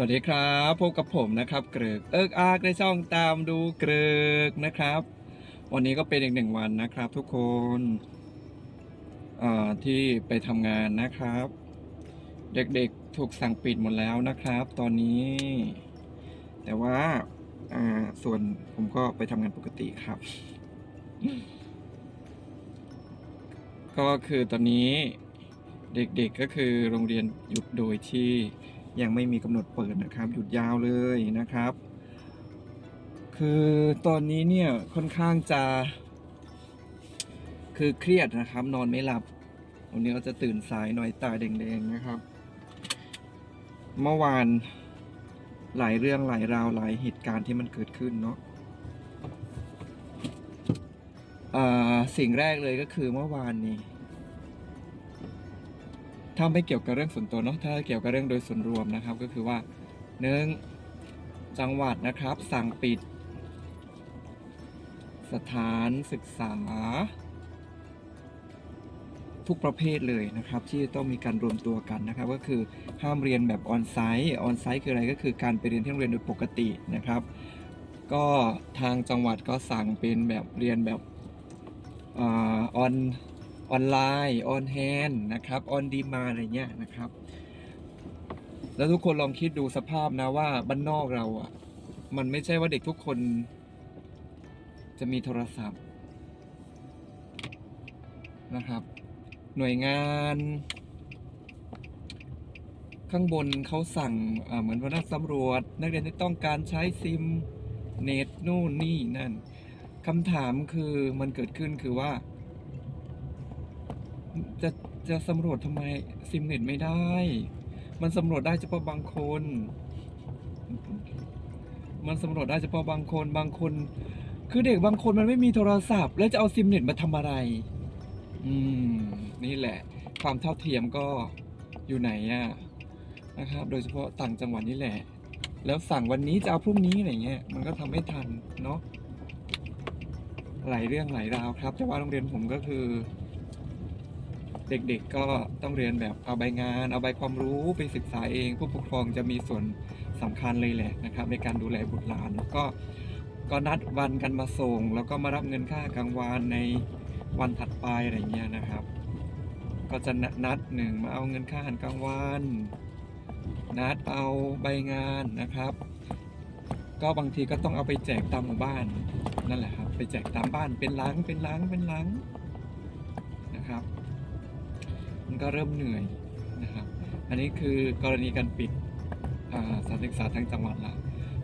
สวัสดีครับพบกับผมนะครับเกริกเอิกอาร์กในช่องตามดูเกริกนะครับ วันนี้ก็เป็นอีกหนึ่งวันนะครับทุกคนที่ไปทำงานนะครับ เด็กๆถูกสั่งปิดหมดแล้วนะครับ ตอนนี้ แต่ว่าอ่าส่วนผมก็ไปทำงานปกติครับ ก็คือตอนนี้เด็กๆก็คือโรงเรียนหยุดโดยที่ ยังไม่มีกำหนดเปิดนะครับ หยุดยาวเลยนะครับ คือตอนนี้เนี่ยค่อนข้างจะ คือเครียดนะครับ นอนไม่หลับวันนี้ก็จะตื่นสายหน่อยตาแดงๆนะครับ เมื่อวานหลายเรื่องหลายราวหลายเหตุการณ์ที่มันเกิดขึ้นเนาะสิ่งแรกเลยก็คือเมื่อวานนี้ ถ้าไม่เกี่ยวกับเรื่องส่วนตัวเนาะถ้าเกี่ยวกับเรื่องโดยส่วนรวมนะครับ ก็คือว่าหนึ่งจังหวัดนะครับ สั่งปิด สถานศึกษา ทุกประเภทเลยนะครับ ที่ต้องมีการรวมตัวกันนะครับ ก็คือห้ามเรียนแบบออนไซต์ออนไซต์คืออะไรก็คือการไปเรียนที่โรงเรียนโดยปกตินะครับ ก็ทางจังหวัดก็สั่งเป็นแบบเรียนแบบออน ออนไลน์ออนแฮนนะครับออนดีมาอะไรเงี้ยนะครับ แล้วทุกคนลองคิดดูสภาพนะว่าบ้านนอกเราอะ มันไม่ใช่ว่าเด็กทุกคน จะมีโทรศัพท์นะครับ หน่วยงานข้างบนเขาสั่งเหมือนว่านักสำรวจ นักเรียนที่ต้องการใช้ซิมเน็ตนู่นนี่นั่นคำถามคือมันเกิดขึ้นคือว่า จะจะสำรวจทำไมซิมเน็ตไม่ได้ มันสำรวจได้เฉพาะบางคน มันสำรวจได้เฉพาะบางคนบางคน คือเด็กบางคนมันไม่มีโทรศัพท์ แล้วจะเอาซิมเน็ตมาทำอะไร อืม นี่แหละ ความเท่าเทียมก็อยู่ไหนอะนะครับ โดยเฉพาะต่างจังหวัดนี่แหละ แล้วสั่งวันนี้จะเอาพรุ่งนี้อะไรเงี้ย มันก็ทำไม่ทันเนาะหลายเรื่องหลายราวครับ แต่ว่าโรงเรียนผมก็คือ เด็กๆก็ต้องเรียนแบบเอาใบงาน เอาใบความรู้ไปศึกษาเอง ผู้ปกครองจะมีส่วนสำคัญเลยแหละนะครับ ในการดูแลบุตรหลานแล้วก็ก็นัดวันกันมาส่ง แล้วก็มารับเงินค่ากลางวันในวันถัดไปอะไรเงี้ยนะครับ ก็จะนัดหนึ่งมาเอาเงินค่าอาหารกลางวันนัดเอาใบงานนะครับ ก็บางทีก็ต้องเอาไปแจกตามหมู่บ้านนั่นแหละครับไปแจกตามบ้านเป็นล้างเป็นล้างเป็นล้าง มันก็เริ่มเหนื่อยนะครับ อันนี้คือกรณีการปิดสถานศึกษาทั้งจังหวัดละ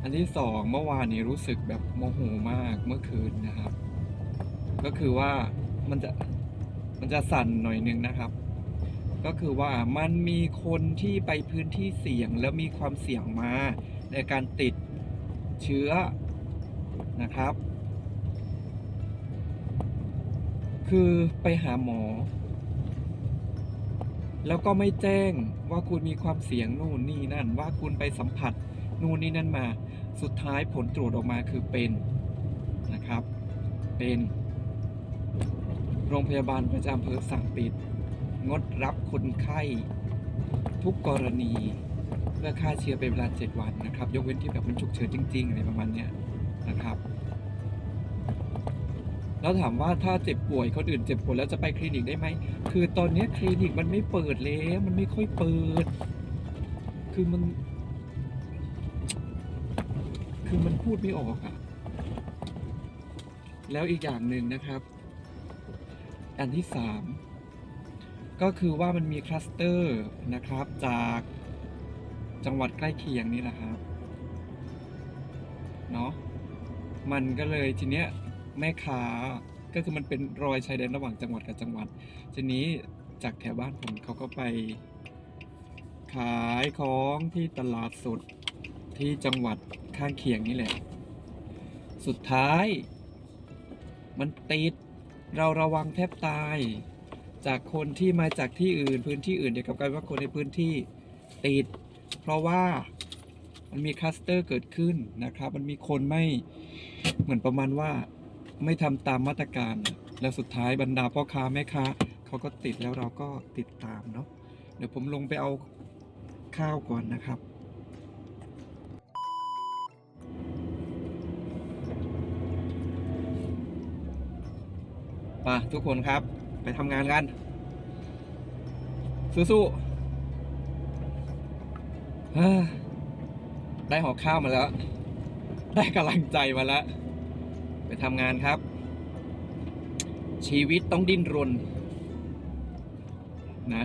อันที่สองเมื่อวานนี้รู้สึกแบบโมโหมากเมื่อคืนนะครับ ก็คือว่ามันจะมันจะสั่นหน่อยนึงนะครับ ก็คือว่ามันมีคนที่ไปพื้นที่เสี่ยงแล้วมีความเสี่ยงมาในการติดเชื้อนะครับ คือไปหาหมอ แล้วก็ไม่แจ้งว่าคุณมีความเสี่ยงนู่นนี่นั่น ว่าคุณไปสัมผัสนู่นนี่นั่นมา สุดท้ายผลตรวจออกมาคือเป็นนะครับ เป็นโรงพยาบาลประจำอำเภอสั่งปิด งดรับคนไข้ทุกกรณีเพื่อฆ่าเชื้อเป็นเวลา 7 วันนะครับ ยกเว้นที่แบบมันฉุกเฉินจริงๆอะไรประมาณเนี้ยนะครับ แล้วถามว่าถ้าเจ็บป่วยคนอื่นเจ็บป่วยแล้วจะไปคลินิกได้ไหม คือตอนนี้คลินิกมันไม่เปิดแล้ว มันไม่ค่อยเปิด คือมัน คือมันพูดไม่ออกอะแล้วอีกอย่างหนึ่งนะครับ อันที่สามก็คือว่ามันมีคลัสเตอร์นะครับ จากจังหวัดใกล้เคียงนี่แหละครับ เนาะมันก็เลยทีเนี้ย แม่ค้าก็คือมันเป็นรอยชายแดนระหว่างจังหวัดกับจังหวัดทีนี้จากแถวบ้านผมเขาก็ไป ขายของที่ตลาดสดที่จังหวัดข้างเคียงนี่แหละ สุดท้าย มันติดเราระวังแทบตาย จากคนที่มาจากที่อื่นพื้นที่อื่นเดียวกับกันว่าคนในพื้นที่ติด เพราะว่ามันมีคลัสเตอร์เกิดขึ้นนะครับ มันมีคนไม่เหมือนประมาณว่า ไม่ทำตามมาตรการ แล้วสุดท้ายบรรดาพ่อค้าแม่ค้าเขาก็ติดแล้วเราก็ติดตามเนาะเดี๋ยวผมลงไปเอาข้าวก่อนนะครับ มาทุกคนครับไปทำงานกัน สู้ๆได้หอข้าวมาแล้ว ได้กำลังใจมาแล้ว ทำงานครับ ชีวิตต้องดิ้นรนนะ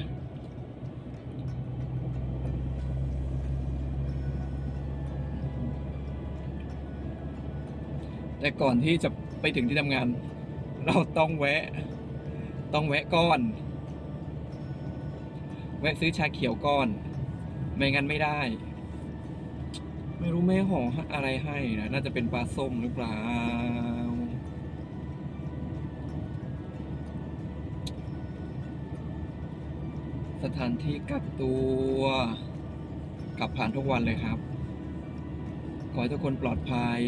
แต่ก่อนที่จะไปถึงที่ทำงาน เราต้องแวะ ต้องแวะก้อน แวะซื้อชาเขียวก้อน ไม่งั้นไม่ได้ ไม่รู้แม่ห่ออะไรให้นะ น่าจะเป็นปลาส้มหรือเปล่า สถานที่กักตัวกลับผ่านทุกวันเลยครับ ขอให้ทุกคนปลอดภัย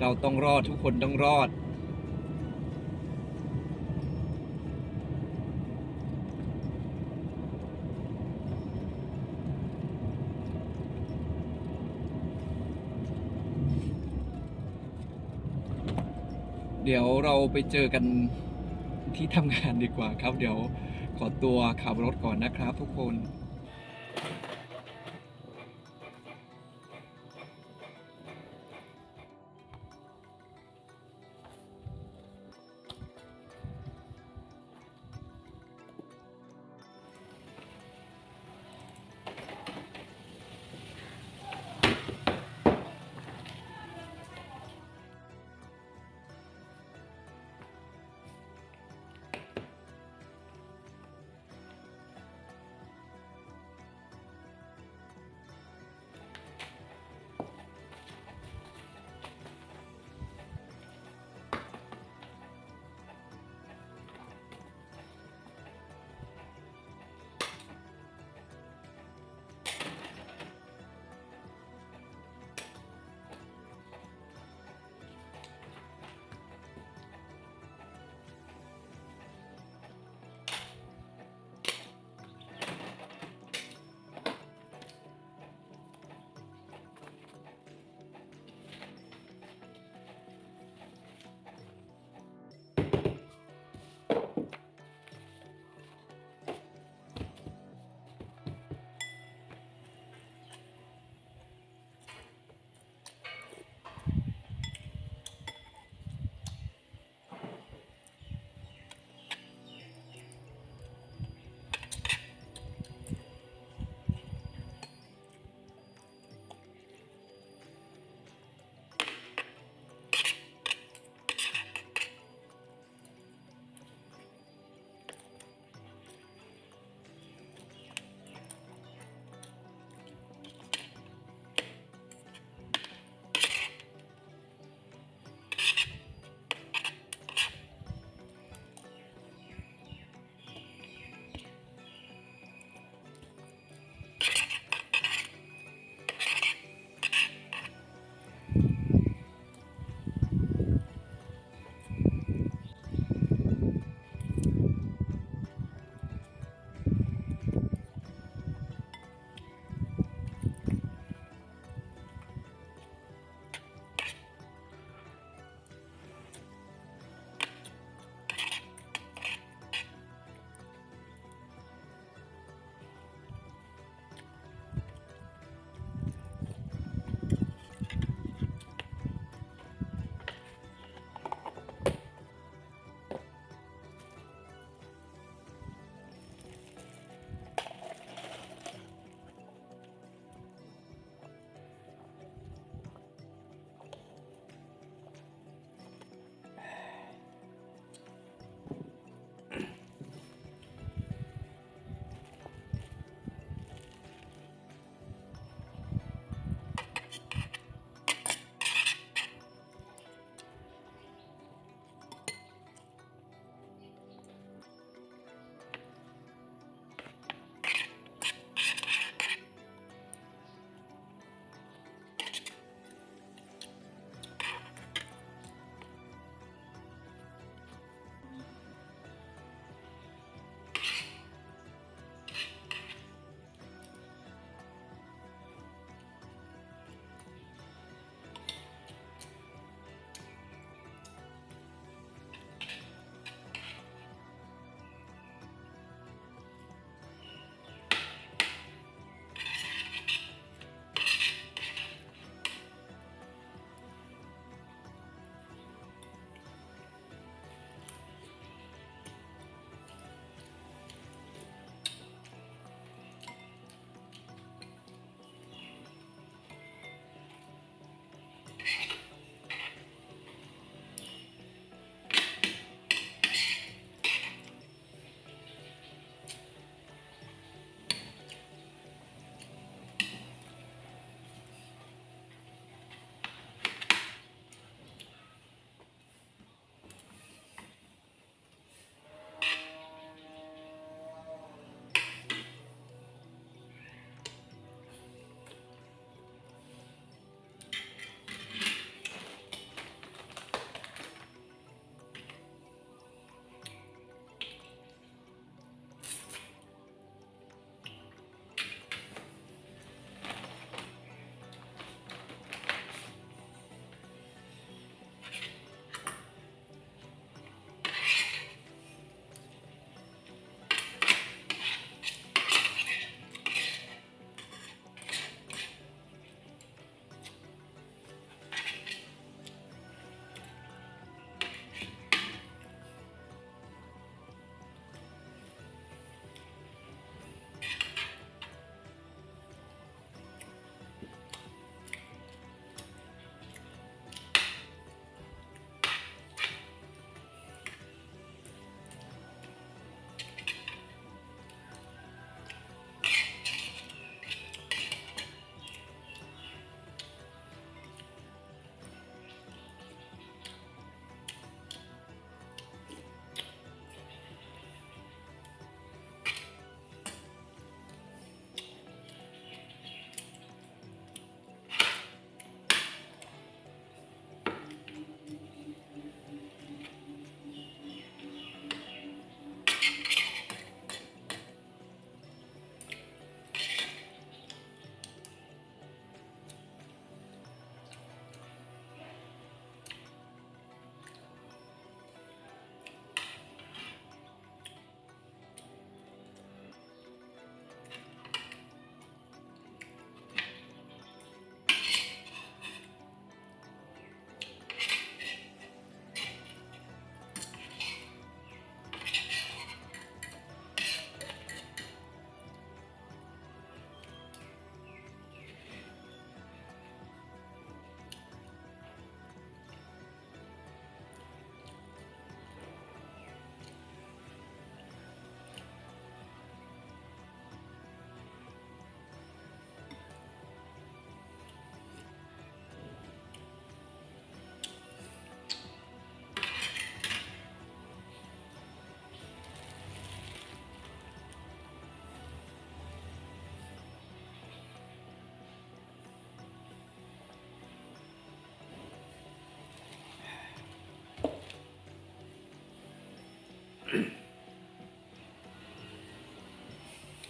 เราต้องรอดทุกคนต้องรอด เดี๋ยวเราไปเจอกันที่ทำงานดีกว่าครับ เดี๋ยว ขอตัวขับรถก่อนนะครับทุกคน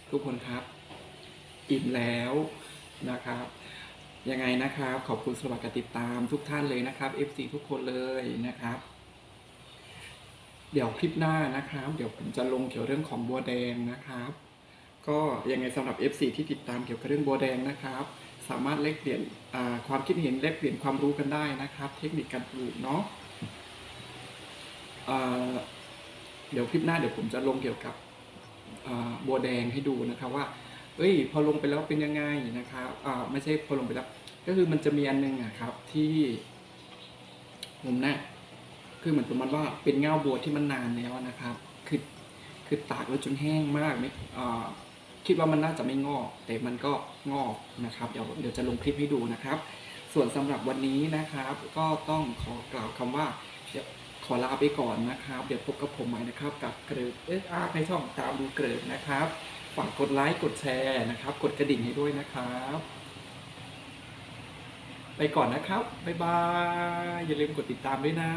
ทุกคนครับอิ่มแล้วนะครับยังไงนะครับ ขอบคุณสำหรับการติดตามทุกท่านเลยนะครับ FC ทุกคนเลยนะครับ เดี๋ยวคลิปหน้านะครับ เดี๋ยวผมจะลงเกี่ยวเรื่องของบัวแดงนะครับ ก็ยังไงสำหรับ FC ที่ติดตามเกี่ยวกับเรื่องบัวแดงนะครับ สามารถแลกเปลี่ยนความคิดเห็นแลกเปลี่ยนความรู้กันได้นะครับ เทคนิคการปลูกเนาะ เดี๋ยวคลิปหน้าเดี๋ยวผมจะลงเกี่ยวกับบัวแดงให้ดูนะครับว่า เอ้ย พอลงไปแล้วเป็นยังไงนะครับไม่ใช่พอลงไปแล้ว ก็คือมันจะมีอันหนึงอะครับที่ผมนะคือเหมือนประมาณว่าเป็นเงาบัวที่มันนานแล้วนะครับ คือคือตากแล้วจนแห้งมากไม่คิดว่ามันน่าจะไม่งอก แต่มันก็งอกนะครับ เดี๋ยวเดี๋ยวจะลงคลิปให้ดูนะครับ ส่วนสำหรับวันนี้นะครับ ก็ต้องขอกล่าวคำว่า ขอลาไปก่อนนะครับ เดี๋ยวพบกับผมใหม่นะครับ กับเกริดเอสอาร์ในช่องตามดูเกริดนะครับฝากกดไลค์กดแชร์นะครับ กดกระดิ่งให้ด้วยนะครับ ไปก่อนนะครับ บ๊ายบาย อย่าลืมกดติดตามด้วยนะ